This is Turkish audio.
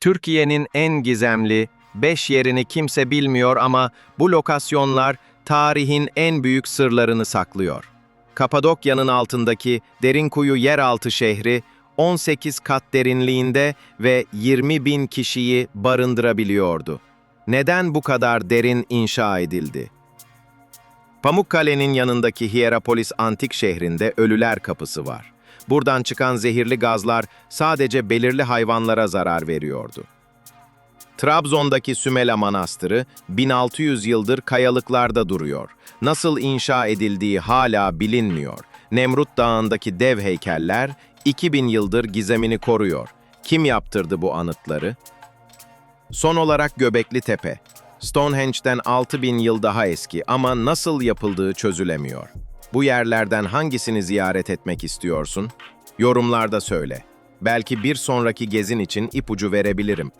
Türkiye'nin en gizemli 5 yerini kimse bilmiyor ama bu lokasyonlar tarihin en büyük sırlarını saklıyor. Kapadokya'nın altındaki Derinkuyu yeraltı şehri 18 kat derinliğinde ve 20 bin kişiyi barındırabiliyordu. Neden bu kadar derin inşa edildi? Pamukkale'nin yanındaki Hierapolis antik şehrinde Ölüler Kapısı var. Buradan çıkan zehirli gazlar sadece belirli hayvanlara zarar veriyordu. Trabzon'daki Sümela Manastırı 1600 yıldır kayalıklarda duruyor. Nasıl inşa edildiği hala bilinmiyor. Nemrut Dağı'ndaki dev heykeller 2000 yıldır gizemini koruyor. Kim yaptırdı bu anıtları? Son olarak Göbekli Tepe. Stonehenge'den 6000 yıl daha eski ama nasıl yapıldığı çözülemiyor. Bu yerlerden hangisini ziyaret etmek istiyorsun? Yorumlarda söyle. Belki bir sonraki gezin için ipucu verebilirim.